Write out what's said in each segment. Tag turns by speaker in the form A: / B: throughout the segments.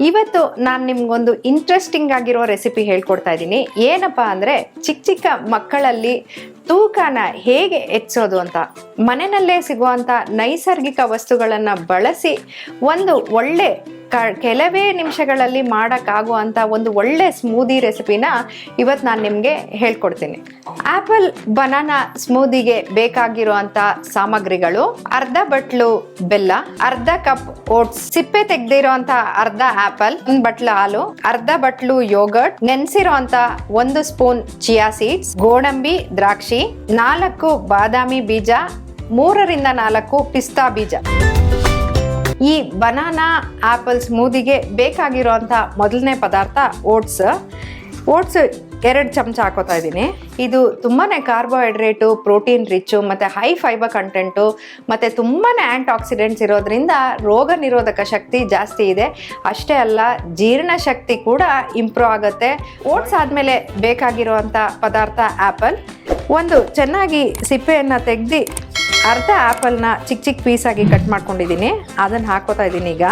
A: ಇವತ್ತು ನಾನು ನಿಮ್ಗೊಂದು ಇಂಟ್ರೆಸ್ಟಿಂಗ್ ಆಗಿರೋ ರೆಸಿಪಿ ಹೇಳ್ಕೊಡ್ತಾ ಇದ್ದೀನಿ ಏನಪ್ಪ ಅಂದರೆ ಚಿಕ್ಕ ಚಿಕ್ಕ ಮಕ್ಕಳಲ್ಲಿ ತೂಕನ ಹೇಗೆ ಹೆಚ್ಚೋದು ಅಂತ. ಮನೆಯಲ್ಲೇ ಸಿಗುವಂಥ ನೈಸರ್ಗಿಕ ವಸ್ತುಗಳನ್ನು ಬಳಸಿ ಒಂದು ಒಳ್ಳೆ ಕ, ಕೆಲವೇ ನಿಮಿಷಗಳಲ್ಲಿ ಮಾಡೋಕ್ಕಾಗುವಂಥ ಒಂದು ಒಳ್ಳೆ ಸ್ಮೂದಿ ರೆಸಿಪಿನ ಇವತ್ತು ನಾನು ನಿಮಗೆ ಹೇಳ್ಕೊಡ್ತೀನಿ. ಆ್ಯಪಲ್ ಬನಾನಾ ಸ್ಮೂದಿಗೆ ಬೇಕಾಗಿರುವಂಥ ಸಾಮಗ್ರಿಗಳು ಅರ್ಧ ಬಟ್ಲು ಬೆಲ್ಲ, ಅರ್ಧ ಕಪ್ ಓಟ್ಸ್, ಸಿಪ್ಪೆ ತೆಗೆದಿರುವಂಥ ಅರ್ಧ ಆ್ಯಪಲ್ ಒಂದು ಬಟ್ಲು ಹಾಲು, ಅರ್ಧ ಬಟ್ಲು ಯೋಗರ್ಟ್ ನೆನೆಸಿರುವಂಥ ಒಂದು ಸ್ಪೂನ್ ಚಿಯಾ ಸೀಡ್ಸ್, ಗೋಡಂಬಿ, ದ್ರಾಕ್ಷಿ, ನಾಲ್ಕು ಬಾದಾಮಿ ಬೀಜ, ಮೂರರಿಂದ ನಾಲ್ಕು ಪಿಸ್ತಾ ಬೀಜ. ಈ ಬನಾನಾ ಆಪಲ್ ಸ್ಮೂದಿಗೆ ಬೇಕಾಗಿರೋಂಥ ಮೊದಲನೇ ಪದಾರ್ಥ ಓಟ್ಸ್. ಓಟ್ಸ್ ಎರಡು ಚಮಚ ಹಾಕೋತಾ ಇದ್ದೀನಿ. ಇದು ತುಂಬಾ ಕಾರ್ಬೋಹೈಡ್ರೇಟು, ಪ್ರೋಟೀನ್ ರಿಚ್ಚು, ಮತ್ತು ಹೈ ಫೈಬರ್ ಕಂಟೆಂಟು, ಮತ್ತು ತುಂಬಾ ಆ್ಯಂಟಿ ಆಕ್ಸಿಡೆಂಟ್ಸ್ ಇರೋದ್ರಿಂದ ರೋಗ ನಿರೋಧಕ ಶಕ್ತಿ ಜಾಸ್ತಿ ಇದೆ. ಅಷ್ಟೇ ಅಲ್ಲ ಜೀರ್ಣಶಕ್ತಿ ಕೂಡ ಇಂಪ್ರೂವ್ ಆಗುತ್ತೆ. ಓಟ್ಸ್ ಆದಮೇಲೆ ಬೇಕಾಗಿರುವಂಥ ಪದಾರ್ಥ ಆ್ಯಪಲ್ ಒಂದು ಚೆನ್ನಾಗಿ ಸಿಪ್ಪೆಯನ್ನು ತೆಗೆದು ಅರ್ಧ ಆ್ಯಪಲ್ನ ಚಿಕ್ಕ ಚಿಕ್ಕ ಪೀಸಾಗಿ ಕಟ್ ಮಾಡ್ಕೊಂಡಿದ್ದೀನಿ. ಅದನ್ನು ಹಾಕೋತಾ ಇದ್ದೀನಿ ಈಗ.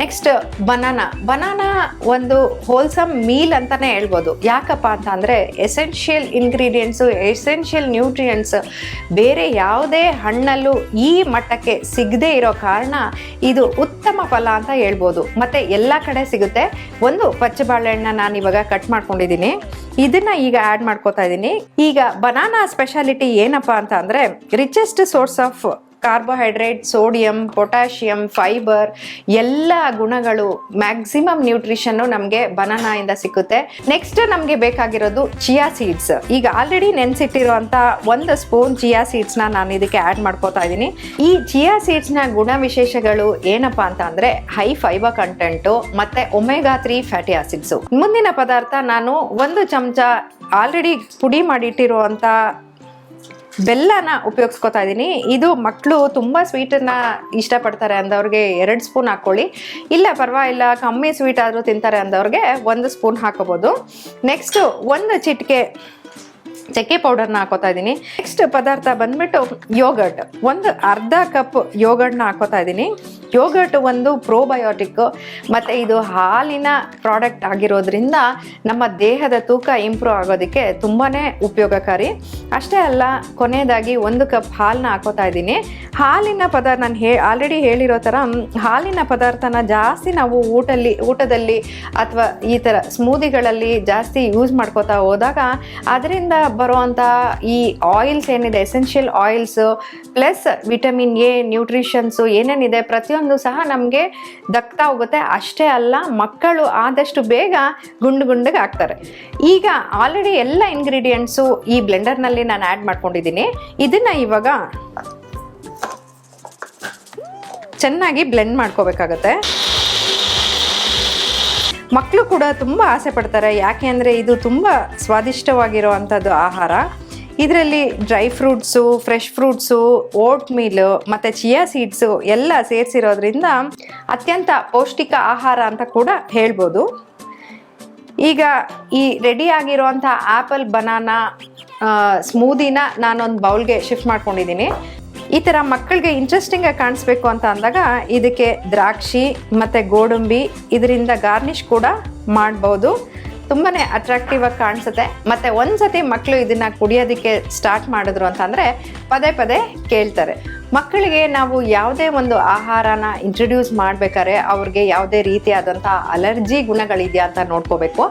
A: ನೆಕ್ಸ್ಟ್ ಬನಾನಾ ಬನಾನಾ ಒಂದು ಹೋಲ್ಸಮ್ ಮೀಲ್ ಅಂತಾನೆ ಹೇಳ್ಬೋದು. ಯಾಕಪ್ಪ ಅಂತ ಅಂದರೆ ಎಸೆನ್ಷಿಯಲ್ ಇಂಗ್ರೀಡಿಯೆಂಟ್ಸು ಎಸೆನ್ಷಿಯಲ್ ನ್ಯೂಟ್ರಿಯೆಂಟ್ಸ್ ಬೇರೆ ಯಾವುದೇ ಹಣ್ಣಲ್ಲೂ ಈ ಮಟ್ಟಕ್ಕೆ ಸಿಗದೇ ಇರೋ ಕಾರಣ ಇದು ಉತ್ತಮ ಫಲ ಅಂತ ಹೇಳ್ಬೋದು. ಮತ್ತು ಎಲ್ಲ ಕಡೆ ಸಿಗುತ್ತೆ. ಒಂದು ಪಚ್ಚ ಬಾಳೆಹಣ್ಣ ನಾನು ಇವಾಗ ಕಟ್ ಮಾಡ್ಕೊಂಡಿದ್ದೀನಿ ಇದನ್ನ ಈಗ ಆ್ಯಡ್ ಮಾಡ್ಕೋತಾ ಇದ್ದೀನಿ ಈಗ ಬನಾನಾ ಸ್ಪೆಷಾಲಿಟಿ ಏನಪ್ಪ ಅಂತ ಅಂದರೆ richest source of carbohydrate, sodium, potassium, fibre ಎಲ್ಲ ಗುಣಗಳು ಮ್ಯಾಕ್ಸಿಮಮ್ ನ್ಯೂಟ್ರಿಷನ್ನು ನಮಗೆ ಬನಾನಾಯಿಂದ ಸಿಕ್ಕುತ್ತೆ. ನೆಕ್ಸ್ಟ್ ನಮಗೆ ಬೇಕಾಗಿರೋದು ಚಿಯಾ ಸೀಡ್ಸ್. ಈಗ ಆಲ್ರೆಡಿ ನೆನೆಸಿಟ್ಟಿರುವಂಥ ಒಂದು ಸ್ಪೂನ್ ಚಿಯಾ ಸೀಡ್ಸ್ನ ನಾನು ಇದಕ್ಕೆ ಆ್ಯಡ್ ಮಾಡ್ಕೋತಾ ಇದ್ದೀನಿ ಈ ಚಿಯಾ ಸೀಡ್ಸ್ನ ಗುಣ ವಿಶೇಷಗಳು ಏನಪ್ಪ ಅಂತ ಅಂದರೆ ಹೈ ಫೈಬರ್ ಕಂಟೆಂಟು ಮತ್ತು ಒಮೆಗಾ ತ್ರೀ ಫ್ಯಾಟಿ ಆಸಿಡ್ಸು. ಮುಂದಿನ ಪದಾರ್ಥ ನಾನು ಒಂದು ಚಮಚ ಆಲ್ರೆಡಿ ಪುಡಿ ಮಾಡಿಟ್ಟಿರುವಂಥ ಬೆಲ್ಲನ ಉಪಯೋಗಿಸ್ಕೊತಾ ಇದ್ದೀನಿ ಇದು ಮಕ್ಕಳು ತುಂಬ ಸ್ವೀಟನ್ನು ಇಷ್ಟಪಡ್ತಾರೆ ಅಂದವ್ರಿಗೆ ಎರಡು ಸ್ಪೂನ್ ಹಾಕ್ಕೊಳ್ಳಿ. ಇಲ್ಲ, ಪರವಾಗಿಲ್ಲ, ಕಮ್ಮಿ ಸ್ವೀಟ್ ಆದರೂ ತಿಂತಾರೆ ಅಂದವ್ರಿಗೆ ಒಂದು ಸ್ಪೂನ್ ಹಾಕೋಬೋದು ನೆಕ್ಸ್ಟು ಒಂದು ಚಿಟಿಕೆ ಚಕ್ಕೆ ಪೌಡರ್ನ ಹಾಕೋತಾ ಇದ್ದೀನಿ ನೆಕ್ಸ್ಟ್ ಪದಾರ್ಥ ಬಂದ್ಬಿಟ್ಟು ಯೋಗರ್ಟ್ ಒಂದು ಅರ್ಧ ಕಪ್ ಯೋಗರ್ಟ್ನ ಹಾಕೋತಾ ಇದ್ದೀನಿ ಯೋಗರ್ಟ್ ಒಂದು ಪ್ರೋಬಯೋಟಿಕ್ ಮತ್ತು ಇದು ಹಾಲಿನ ಪ್ರಾಡಕ್ಟ್ ಆಗಿರೋದ್ರಿಂದ ನಮ್ಮ ದೇಹದ ತೂಕ ಇಂಪ್ರೂವ್ ಆಗೋದಕ್ಕೆ ತುಂಬಾ ಉಪಯೋಗಕಾರಿ. ಅಷ್ಟೇ ಅಲ್ಲ, ಕೊನೆಯದಾಗಿ ಒಂದು ಕಪ್ ಹಾಲನ್ನ ಹಾಕೋತಾ ಇದ್ದೀನಿ. ಹಾಲಿನ ಪದಾರ್ಥ ನಾನು ಹೇ ಆಲ್ರೆಡಿ ಹೇಳಿರೋ ಥರ ಹಾಲಿನ ಪದಾರ್ಥನ ಜಾಸ್ತಿ ನಾವು ಊಟಲ್ಲಿ, ಊಟದಲ್ಲಿ ಅಥವಾ ಈ ಥರ ಸ್ಮೂದಿಗಳಲ್ಲಿ ಜಾಸ್ತಿ ಯೂಸ್ ಮಾಡ್ಕೋತಾ ಹೋದಾಗ, ಅದರಿಂದ ಬರುವಂಥ ಈ ಆಯಿಲ್ಸ್ ಏನಿದೆ essential oils plus vitamin A nutritions ಏನೇನಿದೆ, ಪ್ರತಿಯೊಂದು ಸಹ ನಮಗೆ ದಕ್ತಾ ಹೋಗುತ್ತೆ. ಅಷ್ಟೇ ಅಲ್ಲ, ಮಕ್ಕಳು ಆದಷ್ಟು ಬೇಗ ಗುಂಡು ಗುಂಡಿಗೆ ಆಗ್ತಾರೆ. ಈಗ ಆಲ್ರೆಡಿ ಎಲ್ಲ ಇಂಗ್ರೀಡಿಯೆಂಟ್ಸು ಈ ಬ್ಲೆಂಡರ್ನಲ್ಲಿ ನಾನು ಆ್ಯಡ್ ಮಾಡ್ಕೊಂಡಿದ್ದೀನಿ. ಇದನ್ನು ಇವಾಗ ಚೆನ್ನಾಗಿ ಬ್ಲೆಂಡ್ ಮಾಡ್ಕೋಬೇಕಾಗತ್ತೆ. ಮಕ್ಕಳು ಕೂಡ ತುಂಬ ಆಸೆ ಪಡ್ತಾರೆ. ಯಾಕೆ ಅಂದರೆ ಇದು ತುಂಬ ಸ್ವಾದಿಷ್ಟವಾಗಿರೋ ಅಂಥದ್ದು ಆಹಾರ. ಇದರಲ್ಲಿ dry fruits fresh fruits oatmeal ಮತ್ತು ಚಿಯಾ ಸೀಡ್ಸು ಎಲ್ಲ ಸೇರಿಸಿರೋದ್ರಿಂದ ಅತ್ಯಂತ ಪೌಷ್ಟಿಕ ಆಹಾರ ಅಂತ ಕೂಡ ಹೇಳ್ಬೋದು. ಈಗ ಈ ರೆಡಿ ಆಗಿರುವಂಥ ಆ್ಯಪಲ್ ಬನಾನಾ ಸ್ಮೂದಿನ ನಾನೊಂದು ಬೌಲ್ಗೆ ಶಿಫ್ಟ್ ಮಾಡ್ಕೊಂಡಿದ್ದೀನಿ. ಈ ಥರ ಮಕ್ಕಳಿಗೆ ಇಂಟ್ರೆಸ್ಟಿಂಗಾಗಿ ಕಾಣಿಸ್ಬೇಕು ಅಂತ ಅಂದಾಗ ಇದಕ್ಕೆ ದ್ರಾಕ್ಷಿ, ಮತ್ತು ಗೋಡಂಬಿ, ಇದರಿಂದ ಗಾರ್ನಿಷ್ ಕೂಡ ಮಾಡ್ಬೋದು. ತುಂಬಾ ಅಟ್ರಾಕ್ಟಿವ್ ಆಗಿ ಕಾಣಿಸುತ್ತೆ. ಮತ್ತೆ ಒಂದ್ಸತಿ ಮಕ್ಕಳು ಇದನ್ನ ಕುಡಿಯೋದಕ್ಕೆ ಸ್ಟಾರ್ಟ್ ಮಾಡಿದ್ರು ಅಂತಂದ್ರೆ ಪದೇ ಪದೇ ಕೇಳ್ತಾರೆ. ಮಕ್ಕಳಿಗೆ ನಾವು ಯಾವುದೇ ಒಂದು ಆಹಾರನ ಇಂಟ್ರೊಡ್ಯೂಸ್ ಮಾಡಬೇಕಾದ್ರೆ ಅವ್ರಿಗೆ ಯಾವುದೇ ರೀತಿಯಾದಂಥ ಅಲರ್ಜಿ ಗುಣಗಳಿದೆಯಾ ಅಂತ ನೋಡ್ಕೋಬೇಕು.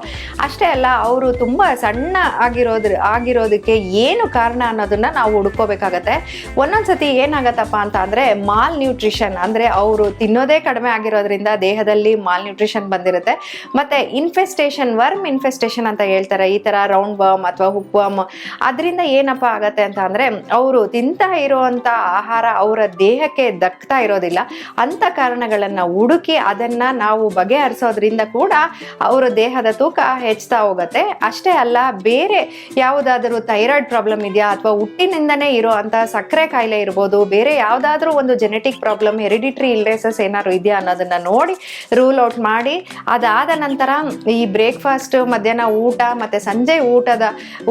A: ಅಷ್ಟೇ ಅಲ್ಲ, ಅವರು ತುಂಬ ಸಣ್ಣ ಆಗಿರೋದ್ರ, ಆಗಿರೋದಕ್ಕೆ ಏನು ಕಾರಣ ಅನ್ನೋದನ್ನು ನಾವು ಹುಡ್ಕೋಬೇಕಾಗತ್ತೆ. ಒಂದೊಂದು ಸತಿ ಏನಾಗತ್ತಪ್ಪ ಅಂತ ಅಂದರೆ ಮಾಲ್ ನ್ಯೂಟ್ರಿಷನ್ ಅಂದರೆ ಅವರು ತಿನ್ನೋದೇ ಕಡಿಮೆ ಆಗಿರೋದ್ರಿಂದ ದೇಹದಲ್ಲಿ ಮಾಲ್ ನ್ಯೂಟ್ರಿಷನ್ ಬಂದಿರುತ್ತೆ. ಮತ್ತು ಇನ್ಫೆಸ್ಟೇಷನ್ ವರ್ಮ್ ಇನ್ಫೆಸ್ಟೇಷನ್ ಅಂತ ಹೇಳ್ತಾರೆ, ಈ ಥರ ರೌಂಡ್ ವರ್ಮ್ ಅಥವಾ ಹುಕ್ ವರ್ಮ್ ಅದರಿಂದ ಏನಪ್ಪ ಆಗತ್ತೆ ಅಂತ ಅಂದರೆ, ಅವರು ತಿಂತಾ ಇರೋವಂಥ ಆಹಾರ ಅವರ ದೇಹಕ್ಕೆ ದಕ್ತಾ ಇರೋದಿಲ್ಲ. ಅಂಥ ಕಾರಣಗಳನ್ನು ಹುಡುಕಿ ಅದನ್ನು ನಾವು ಬಗೆಹರಿಸೋದ್ರಿಂದ ಕೂಡ ಅವರ ದೇಹದ ತೂಕ ಹೆಚ್ಚುತ್ತಾ ಹೋಗುತ್ತೆ. ಅಷ್ಟೇ ಅಲ್ಲ, ಬೇರೆ ಯಾವುದಾದರೂ ಥೈರಾಯ್ಡ್ ಪ್ರಾಬ್ಲಮ್ ಇದೆಯಾ? ಅಥವಾ ಹುಟ್ಟಿನಿಂದನೇ ಇರೋ ಅಂತ ಸಕ್ಕರೆ ಕಾಯಿಲೆ ಇರ್ಬೋದು, ಬೇರೆ ಯಾವುದಾದ್ರೂ ಒಂದು ಜೆನೆಟಿಕ್ ಪ್ರಾಬ್ಲಮ್ ಹೆರಿಡಿಟ್ರಿ ಇಲ್ಲೇಸಸ್ ಏನಾದ್ರು ಇದೆಯಾ ಅನ್ನೋದನ್ನ ನೋಡಿ ರೂಲ್ ಔಟ್ ಮಾಡಿ, ಅದಾದ ನಂತರ ಈ ಬ್ರೇಕ್ಫಾಸ್ಟ್ ಮಧ್ಯಾಹ್ನ ಊಟ, ಮತ್ತೆ ಸಂಜೆ ಊಟದ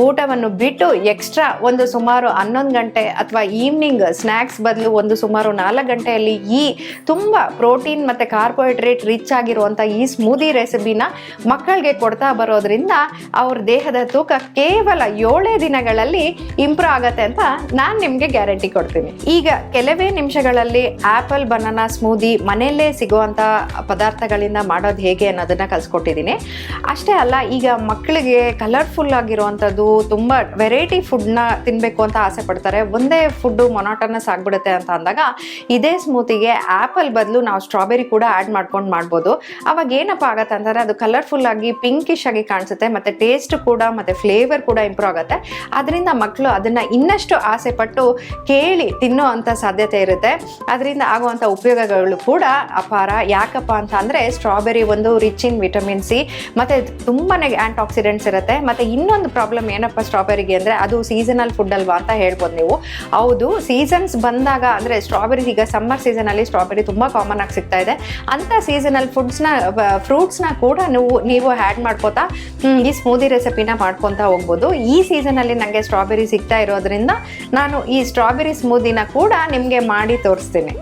A: ಊಟವನ್ನು ಬಿಟ್ಟು ಎಕ್ಸ್ಟ್ರಾ ಒಂದು ಸುಮಾರು ಹನ್ನೊಂದು ಗಂಟೆ ಅಥವಾ ಈವ್ನಿಂಗ್ ಸ್ನ್ಯಾಕ್ಸ್ ಬದಲು ಒಂದು ಸುಮಾರು ನಾಲ್ಕು ಗಂಟೆಯಲ್ಲಿ ಈ ತುಂಬ ಪ್ರೋಟೀನ್ ಮತ್ತು ಕಾರ್ಬೋಹೈಡ್ರೇಟ್ ರಿಚ್ ಆಗಿರುವಂಥ ಈ ಸ್ಮೂದಿ ರೆಸಿಪಿನ ಮಕ್ಕಳಿಗೆ ಕೊಡ್ತಾ ಬರೋದ್ರಿಂದ ಅವ್ರ ದೇಹದ ತೂಕ ಕೇವಲ ಏಳೇ ದಿನಗಳಲ್ಲಿ ಇಂಪ್ರೂವ್ ಆಗತ್ತೆ ಅಂತ ನಾನು ನಿಮಗೆ ಗ್ಯಾರಂಟಿ ಕೊಡ್ತೀನಿ. ಈಗ ಕೆಲವೇ ನಿಮಿಷಗಳಲ್ಲಿ ಆ್ಯಪಲ್ ಬನಾನಾ ಸ್ಮೂದಿ ಮನೆಯಲ್ಲೇ ಸಿಗುವಂಥ ಪದಾರ್ಥಗಳಿಂದ ಮಾಡೋದು ಹೇಗೆ ಅನ್ನೋದನ್ನು ಕಲಿಸ್ಕೊಟ್ಟಿದ್ದೀನಿ. ಅಷ್ಟೇ ಅಲ್ಲ, ಈಗ ಮಕ್ಕಳಿಗೆ ಕಲರ್ಫುಲ್ ಆಗಿರುವಂಥದ್ದು ತುಂಬ ವೆರೈಟಿ ಫುಡ್ನ ತಿನ್ನಬೇಕು ಅಂತ ಆಸೆ ಪಡ್ತಾರೆ. ಒಂದೇ ಫುಡ್ಡು ಮೊನಾಟನಸ್ ಆಗಿಬಿಡುತ್ತೆ ಅಂತ ಅಂದಾಗ, ಇದೇ ಸ್ಮೂತಿಗೆ ಆಪಲ್ ಬದಲು ನಾವು ಸ್ಟ್ರಾಬೆರಿ ಕೂಡ ಆ್ಯಡ್ ಮಾಡ್ಕೊಂಡು ಮಾಡ್ಬೋದು. ಅವಾಗ ಏನಪ್ಪ ಆಗತ್ತೆ ಅಂತಂದರೆ, ಅದು ಕಲರ್ಫುಲ್ ಆಗಿ ಪಿಂಕಿಶ್ ಆಗಿ ಕಾಣಿಸುತ್ತೆ, ಮತ್ತು ಟೇಸ್ಟ್ ಕೂಡ, ಮತ್ತು ಫ್ಲೇವರ್ ಕೂಡ ಇಂಪ್ರೂವ್ ಆಗುತ್ತೆ. ಅದರಿಂದ ಮಕ್ಕಳು ಅದನ್ನು ಇನ್ನಷ್ಟು ಆಸೆ ಪಟ್ಟು ಕೇಳಿ ತಿನ್ನೋ ಅಂಥ ಸಾಧ್ಯತೆ ಇರುತ್ತೆ. ಅದರಿಂದ ಆಗುವಂಥ ಉಪಯೋಗಗಳು ಕೂಡ ಅಪಾರ. ಯಾಕಪ್ಪ ಅಂತ ಅಂದರೆ ಸ್ಟ್ರಾಬೆರಿ ಒಂದು ರಿಚ್ ಇನ್ ವಿಟಮಿನ್ ಸಿ ಮತ್ತು ತುಂಬಾ ಆ್ಯಂಟಾಕ್ಸಿಡೆಂಟ್ಸ್ ಇರುತ್ತೆ. ಮತ್ತು ಇನ್ನೊಂದು ಪ್ರಾಬ್ಲಮ್ ಏನಪ್ಪ ಸ್ಟ್ರಾಬೆರಿಗೆ ಅಂದರೆ, ಅದು ಸೀಸನಲ್ ಫುಡ್ ಅಲ್ವಾ ಅಂತ ಹೇಳ್ಬೋದು ನೀವು. ಹೌದು ಸೀಸನ್ಸ್ ಬಂದಾಗ ಅಂದರೆ ಸ್ಟ್ರಾಬೆರಿ ಈಗ ಸಮ್ಮರ್ ಸೀಸನಲ್ಲಿ ಸ್ಟ್ರಾಬೆರಿ ತುಂಬ ಕಾಮನ್ ಆಗಿ ಸಿಗ್ತಾ ಇದೆ. ಅಂಥ ಸೀಸನಲ್ ಫುಡ್ಸ್ನ ಫ್ರೂಟ್ಸ್ನ ಕೂಡ ನೀವು ನೀವು ಆ್ಯಡ್ ಮಾಡ್ಕೋತಾ ಈ ಸ್ಮೂದಿ ರೆಸಿಪಿನ ಮಾಡ್ಕೊತಾ ಹೋಗ್ಬೋದು. ಈ ಸೀಸನಲ್ಲಿ ನನಗೆ ಸ್ಟ್ರಾಬೆರಿ ಸಿಗ್ತಾ ಇರೋದ್ರಿಂದ ನಾನು ಈ ಸ್ಟ್ರಾಬೆರಿ ಸ್ಮೂದಿನ ಕೂಡ ನಿಮಗೆ ಮಾಡಿ ತೋರಿಸ್ತೀನಿ.